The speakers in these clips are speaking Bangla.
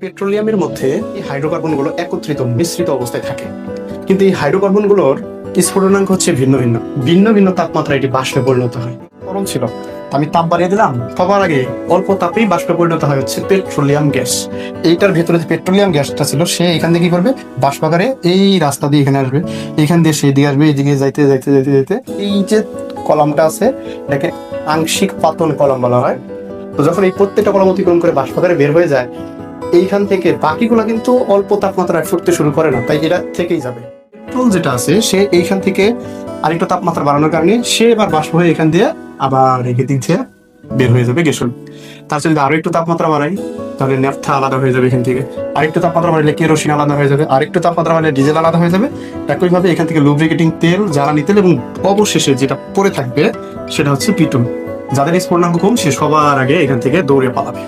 পেট্রোলিয়ামের মধ্যে এই হাইড্রোকার্বনগুলো একত্রিত মিশ্রিত অবস্থায় থাকে। কিন্তু এই হাইড্রোকার্বনগুলোর স্ফুটনাঙ্ক হচ্ছে ভিন্ন ভিন্ন। ভিন্ন ভিন্ন তাপমাত্রা এটি বাষ্পে পরিণত হয়। গরম ছিল। আমি তাপ বাড়িয়ে দিলাম। সবার আগে অল্প তাপেই বাষ্পে পরিণত হয় হচ্ছে পেট্রোলিয়াম গ্যাস। এইটার ভেতরে যে পেট্রোলিয়াম গ্যাসটা ছিল, সে এখান থেকে কি করবে? বাষ্পাকারে এই রাস্তা দিয়ে এখানে আসবে। এখান দিয়ে সেই দিকে আসবে, এইদিকে যাইতে যাইতে যাইতে যাইতে। এই যে কলামটা আছে, এটাকে আংশিক পাতন কলাম বলা হয়। তো যখন এই প্রত্যেকটা কলাম অতিক্রম করে বাষ্পাকারে বের হয়ে যায় এইখান থেকে বাকিগুলো কিন্তু অল্প তাপমাত্রায় ফুটতে শুরু করে না, তাই এটা থেকেই যাবে। পেট্রোল যেটা আছে, সে এইখান থেকে আরেকটু তাপমাত্রা বাড়ানোর কারণে সে এবার বাষ্প হয়ে এখান দিয়ে আবার রেখে দিক থেকে বের হয়ে যাবে গ্যাসল তার যদি আরও একটু তাপমাত্রা বাড়াই, তাহলে ন্যাপথা আলাদা হয়ে যাবে এখান থেকে। আরেকটু তাপমাত্রা বাড়লে কেরোসিন আলাদা হয়ে যাবে, আরেকটু তাপমাত্রা বাড়লে ডিজেল আলাদা হয়ে যাবে। একইভাবে এখান থেকে লুব্রিকেটিং তেল, জ্বালানি তেল এবং অবশেষে যেটা পড়ে থাকবে, সেটা হচ্ছে পিটুন যাদের স্ফুটনাঙ্ক কম সে সবার আগে এখান থেকে দৌড়ে পালাবে।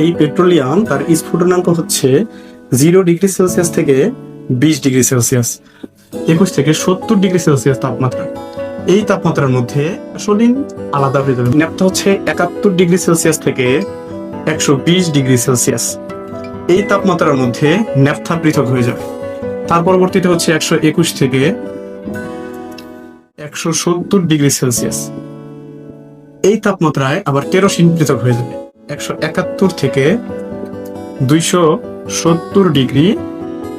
এই পেট্রোলিয়াম তার স্ফুটনাঙ্ক হচ্ছে জিরো ডিগ্রি সেলসিয়াস থেকে বিশ ডিগ্রি সেলসিয়াস, একুশ থেকে সত্তর ডিগ্রি সেলসিয়াস তাপমাত্রা। এই তাপমাত্রার মধ্যে গাসোলিন আলাদা হয়ে যাবে হচ্ছে একাত্তর ডিগ্রি সেলসিয়াস থেকে একশো বিশ ডিগ্রি সেলসিয়াস। এই তাপমাত্রার মধ্যে ন্যাপথা পৃথক হয়ে যাবে তার পরবর্তীতে হচ্ছে একশো একুশ থেকে একশো সত্তর ডিগ্রি সেলসিয়াস। এই তাপমাত্রায় আবার কেরোসিন পৃথক হয়ে যাবে। একশো একাত্তর থেকে দুইশো সত্তর ডিগ্রি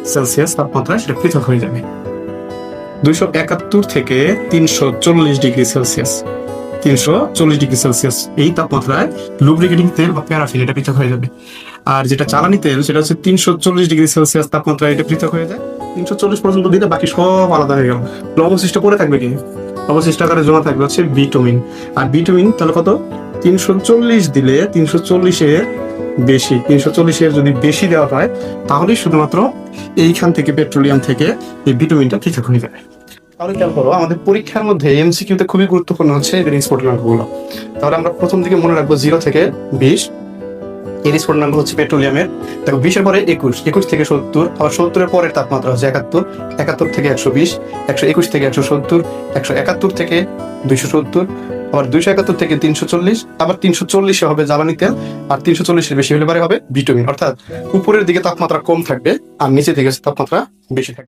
সেলসিয়াস তাপমাত্রা সেটা পৃথক হয়ে যাবে। দুইশো একাত্তর থেকে তিনশো চল্লিশ ডিগ্রি সেলসিয়াস। তিনশো চল্লিশ ডিগ্রি সেলসিয়াস এই তাপমাত্রায় লুব্রিকেটিং তেল বা প্যারাফিন এটা পৃথক হয়ে যাবে। আর যেটা জ্বালানি তেল, সেটা হচ্ছে তিনশো চল্লিশ ডিগ্রি সেলসিয়াস তাপমাত্রায় এটা পৃথক হয়ে যায়। তিনশো চল্লিশ পর্যন্ত দিলে বাকি সব আলাদা হয়ে গেল। অবশিষ্ট পড়ে থাকবে কি? অবশিষ্ট আকারে জমা থাকবে হচ্ছে বিটোমিন আর বিটোমিন তাহলে কত? তিনশো চল্লিশ দিলে তিনশো চল্লিশের বেশি, তিনশো চল্লিশের যদি বেশি দেওয়া হয়, তাহলেই শুধুমাত্র এইখান থেকে পেট্রোলিয়াম থেকে এই ভিটামিনটা পৃথক হয়ে যাবে তাহলে খেয়াল করো, আমাদের পরীক্ষার মধ্যে এমসিকিউতে খুবই গুরুত্বপূর্ণ হচ্ছে এদের স্ফুটনাঙ্কগুলো তাহলে আমরা প্রথম দিকে মনে রাখব জিরো থেকে বিশ। এর স্ফুটনাঙ্ক হচ্ছে পেট্রোলিয়ামের। দেখো, বিশের পরে একুশ একুশ থেকে সত্তর, আবার সত্তরের পরের তাপমাত্রা হচ্ছে একাত্তর একাত্তর থেকে একশো বিশ, একশো একুশ থেকে একশো সত্তর, একশো একাত্তর থেকে দুইশো সত্তর আবার দুইশো একাত্তর থেকে তিনশো চল্লিশ, আবার তিনশো চল্লিশে হবে জ্বালানি তেল, আর তিনশো চল্লিশের বেশি হলে পারে হবে ভিটামিন অর্থাৎ উপরের দিকে তাপমাত্রা কম থাকবে আর নিচে দিকে তাপমাত্রা বেশি থাকবে।